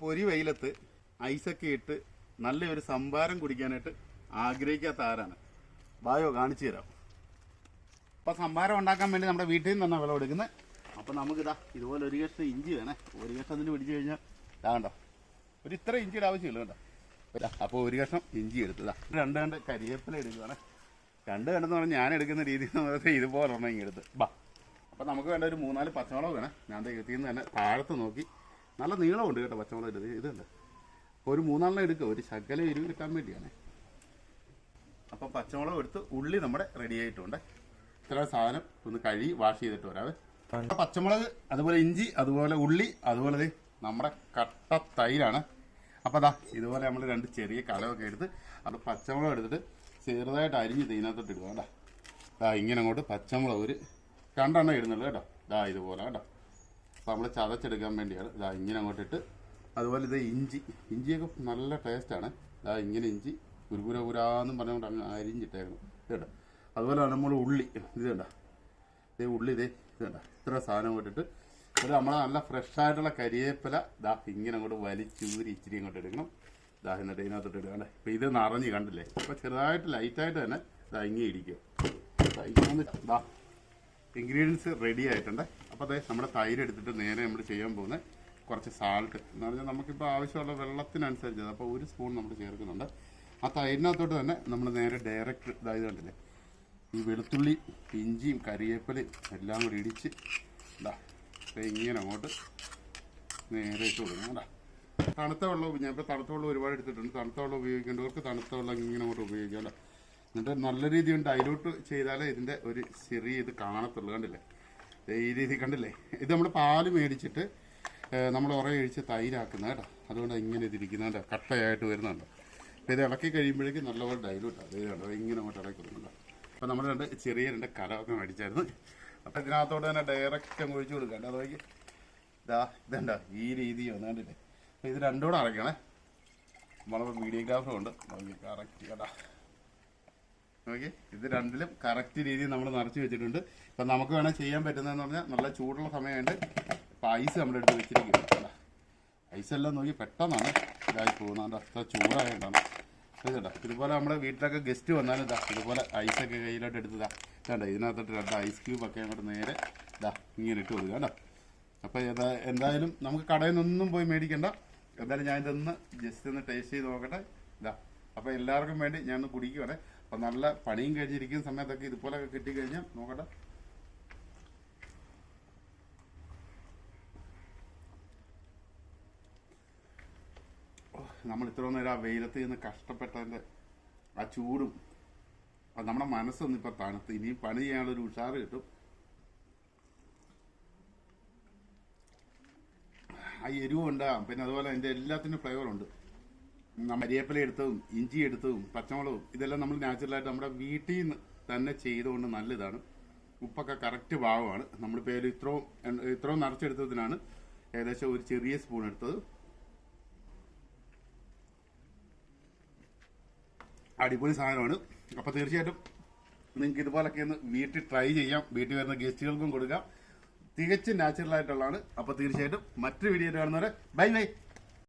പൊരി വെയിലത്ത് ഐസൊക്കെ ഇട്ട് നല്ലൊരു സംഭാരം കുടിക്കാനായിട്ട് ആഗ്രഹിക്കാത്ത ആരാണ്? ബായോ കാണിച്ചു തരാം. അപ്പോൾ സംഭാരം ഉണ്ടാക്കാൻ വേണ്ടി നമ്മുടെ വീട്ടിൽ നിന്ന് തന്നെ വിളവെടുക്കുന്നത് അപ്പോൾ നമുക്കിതാ ഇതുപോലെ ഒരു കഷ്ണം ഇഞ്ചി വേണേ. ഒരു കഷ്ണം ഇതിന് പിടിച്ചു കഴിഞ്ഞാൽ ഇതാ കണ്ടോ? ഒരു ഇത്ര ഇഞ്ചിയുടെ ആവശ്യമില്ല കേട്ടോ അപ്പോൾ ഒരു കഷ്ണം ഇഞ്ചി എടുത്തതാ രണ്ട് കണ്ട് കരിയേപ്പില എടുക്കുകയാണ് രണ്ട് കണ്ടെന്ന് പറഞ്ഞാൽ ഞാൻ എടുക്കുന്ന രീതി എന്ന് പറഞ്ഞാൽ ഇതുപോലെ ഉണ്ടെങ്കിൽ എടുത്ത്. ബാ. അപ്പോൾ നമുക്ക് വേണ്ട ഒരു മൂന്നാൽ പച്ചമുളക് വേണം. ഞാൻ നിന്ന് തന്നെ താഴത്ത് നോക്കി നല്ല നീളമുണ്ട് കേട്ടോ പച്ചമുളക് ഇത്. ഇതുണ്ട്. ഒരു മൂന്നാലെണ്ണം എടുക്കുക ഒരു ശകല എരിവ് കിട്ടാൻ വേണ്ടിയാണ്. അപ്പം പച്ചമുളക് എടുത്ത് ഉള്ളി നമ്മുടെ റെഡി ആയിട്ടുണ്ട്. ഇത്ര സാധനം ഒന്ന് കഴുകി വാഷ് ചെയ്തിട്ട് വരാതെ പച്ചമുളക് അതുപോലെ ഇഞ്ചി അതുപോലെ ഉള്ളി അതുപോലെ നമ്മുടെ കട്ട തൈരാണ്. അപ്പോൾ അതാ ഇതുപോലെ നമ്മൾ രണ്ട് ചെറിയ കലമൊക്കെ എടുത്ത് അവിടെ പച്ചമുളക് എടുത്തിട്ട് ചെറുതായിട്ട് അരിഞ്ഞ് ഇതിനകത്തോട്ട് ഇടുക. കേട്ടോ ഇങ്ങനെ അങ്ങോട്ട് പച്ചമുളക് ഒരു രണ്ടെണ്ണം ഇടുന്നുള്ളൂ കേട്ടോ. ഇതാ ഇതുപോലെ കേട്ടോ. നമ്മൾ ചതച്ചെടുക്കാൻ വേണ്ടിയാണ്. ഇതാ ഇങ്ങനെ അങ്ങോട്ട് ഇട്ട് അതുപോലെ ഇത് ഇഞ്ചി. ഇഞ്ചിയൊക്കെ നല്ല ടേസ്റ്റാണ് ഇതാ ഇങ്ങനെ ഇഞ്ചി കുരുകുര കുരാന്നും പറഞ്ഞുകൊണ്ട് അങ്ങ് അരിഞ്ഞിട്ടായിരുന്നു ഇത് കേട്ടോ അതുപോലെ നമ്മൾ ഉള്ളി. ഇത് കണ്ട? ഇതേ ഉള്ളി ഇതേ ഇത് കണ്ട? ഇത്ര സാധനം ഇട്ടിട്ട് ഒരു നമ്മളെ നല്ല ഫ്രഷായിട്ടുള്ള കരിയേപ്പില. ഇതാ ദാ ഇങ്ങനെ അങ്ങോട്ട് വലിച്ചൂരി ഇച്ചിരി അങ്ങോട്ട് എടുക്കണം. ദാ എന്നിട്ട് ഇതിനകത്തോട്ട് ഇടുക. ഇപ്പം ഇത് നിറഞ്ഞ് കണ്ടില്ലേ? അപ്പോൾ ചെറുതായിട്ട് ലൈറ്റായിട്ട് തന്നെ ദാ ഇങ്ങനെ ഇടിക്കും. ദാ ഇങ്ങനെ ദാ ഇൻഗ്രീഡിയൻസ് റെഡി ആയിട്ടുണ്ട്. അപ്പോൾ അതെ നമ്മുടെ തൈര് എടുത്തിട്ട് നേരെ നമ്മൾ ചെയ്യാൻ പോകുന്നത് കുറച്ച് സാൾട്ട് എന്ന് പറഞ്ഞാൽ നമുക്കിപ്പോൾ ആവശ്യമുള്ള വെള്ളത്തിനനുസരിച്ച് അപ്പോൾ ഒരു സ്പൂൺ നമ്മൾ ചേർക്കുന്നുണ്ട്. ആ തൈരിനകത്തോട്ട് തന്നെ നമ്മൾ നേരെ ഡയറക്റ്റ് ഇതായത് കണ്ടില്ലേ? ഈ വെളുത്തുള്ളി ഇഞ്ചിയും കരിവേപ്പിലയും എല്ലാം കൂടി ഇടിച്ച് ഇതാ ഇങ്ങനെ അങ്ങോട്ട് നേരെ ഇട്ട് കൊടുക്കണം കേട്ടോ തണുത്ത വെള്ളം ഞാൻ ഇപ്പോൾ തണുത്ത വെള്ളം ഒരുപാട് എടുത്തിട്ടുണ്ട്. തണുത്ത വെള്ളം ഉപയോഗിക്കേണ്ടവർക്ക് തണുത്ത വെള്ളം ഇങ്ങനെ അങ്ങോട്ട് ഉപയോഗിക്കാം കേട്ടോ എന്നിട്ട് നല്ല രീതിയിൽ ഡൈലൂട്ട് ചെയ്താലേ ഇതിന്റെ ഒരു ചെറിയ ഇത് കാണത്തുള്ളൂ കണ്ടില്ലേ? ഈ രീതി കണ്ടില്ലേ? ഇത് നമ്മൾ പാൽ മേടിച്ചിട്ട് നമ്മൾ ഉറ കഴിച്ച് തൈരാക്കുന്നത് കേട്ടോ. അതുകൊണ്ട് ഇങ്ങനെ ഇതിരിക്കുന്നുണ്ട് കട്ടയായിട്ട് വരുന്നുണ്ട്. അപ്പോൾ ഇത് ഇളക്കി കഴിയുമ്പോഴേക്കും നല്ലപോലെ ഡൈലൂട്ട് അത് കണ്ടോ? ഇങ്ങനെ അങ്ങോട്ട് ഇളക്കി കൊടുക്കുന്നുണ്ട്. അപ്പോൾ നമ്മൾ രണ്ട് ചെറിയ രണ്ട് കലമൊക്കെ മേടിച്ചായിരുന്നു. അപ്പോൾ ഇതിനകത്തോടെ തന്നെ ഡയറക്റ്റ് അങ്ങ് ഒഴിച്ചു കൊടുക്കാം. അത് ഇതാ ഇതുണ്ടോ? ഈ രീതി വന്നുകൊണ്ടില്ലേ അപ്പോൾ ഇത് രണ്ടും കൂടെ അടയ്ക്കണേ. ഉണ്ട്. നോക്കി കറക്റ്റ് കേട്ടാ. നോക്കി ഇത് രണ്ടിലും കറക്റ്റ് രീതിയിൽ നമ്മൾ നിറച്ച് വെച്ചിട്ടുണ്ട്. ഇപ്പം നമുക്ക് വേണേൽ ചെയ്യാൻ പറ്റുന്നതെന്ന് പറഞ്ഞാൽ നല്ല ചൂടുള്ള സമയമുണ്ട് ഇപ്പൊ ഐസ് നമ്മുടെ അടുത്ത് വെച്ചിരിക്കും ഐസ് എല്ലാം നോക്കി പെട്ടെന്നാണ് ഇതായി പോകുന്നത്. അത്ര ചൂടായതുകൊണ്ടാണ് കേട്ടോ ഇതുപോലെ നമ്മുടെ വീട്ടിലൊക്കെ ഗസ്റ്റ് വന്നാലും ഇതാ ഇതുപോലെ ഐസൊക്കെ കയ്യിലോട്ട് എടുത്തതാ കേട്ടോ ഇതിനകത്തോട്ട് രണ്ട് ഐസ് ക്യൂബ് ഒക്കെ അങ്ങോട്ട് നേരെ ഇതാ ഇങ്ങനെ ഇട്ട് കൊടുക്കുക. കേട്ടോ അപ്പോൾ ഏതാ എന്തായാലും നമുക്ക് കടയിൽ നിന്നൊന്നും പോയി മേടിക്കണ്ട. എന്തായാലും ഞാൻ ഇതൊന്ന് ജസ്റ്റ് ഒന്ന് ടേസ്റ്റ് ചെയ്ത് നോക്കട്ടെ. ഇതാ അപ്പോൾ എല്ലാവർക്കും വേണ്ടി ഞാൻ കുടിക്കുവാണേ. അപ്പം നല്ല പണിയും കഴിഞ്ഞിരിക്കുന്ന സമയത്തൊക്കെ ഇതുപോലൊക്കെ കിട്ടിക്കഴിഞ്ഞാൽ നോക്കട്ടെ. നമ്മൾ ഇത്ര നേരം ആ വെയിലത്ത് നിന്ന് കഷ്ടപ്പെട്ടതിന്റെ ആ ചൂടും അത് നമ്മുടെ മനസ്സൊന്നും ഇപ്പം തണുത്ത്. ഇനിയും പണി ചെയ്യാനുള്ളൊരു ഉഷാറ് കിട്ടും. ആ എരിവുണ്ടാകാം പിന്നെ അതുപോലെ അതിന്റെ എല്ലാത്തിന്റെ ഫ്ലേവർ കരിയേപ്പില എടുത്തതും ഇഞ്ചി എടുത്തതും പച്ചമുളകും ഇതെല്ലാം നമ്മൾ നാച്ചുറലായിട്ട് നമ്മുടെ വീട്ടിൽ നിന്ന് തന്നെ ചെയ്തുകൊണ്ട് നല്ലതാണ് ഉപ്പൊക്കെ കറക്റ്റ് ഭാവമാണ്. നമ്മളിപ്പോൾ ഒരു ഇത്രയും ഇത്രയും നിറച്ചെടുത്തതിനാണ് ഏകദേശം ഒരു ചെറിയ സ്പൂൺ എടുത്തത്. അടിപൊളി സാധനമാണ്. അപ്പോൾ തീർച്ചയായിട്ടും നിങ്ങൾക്ക് ഇതുപോലൊക്കെ ഒന്ന് വീട്ടിൽ ട്രൈ ചെയ്യാം. വീട്ടിൽ വരുന്ന ഗസ്റ്റുകൾക്കും കൊടുക്കാം. തികച്ചും നാച്ചുറലായിട്ടുള്ളതാണ് അപ്പോൾ തീർച്ചയായിട്ടും മറ്റൊരു വീഡിയോ കാണുന്നവരെ ബൈ ബൈ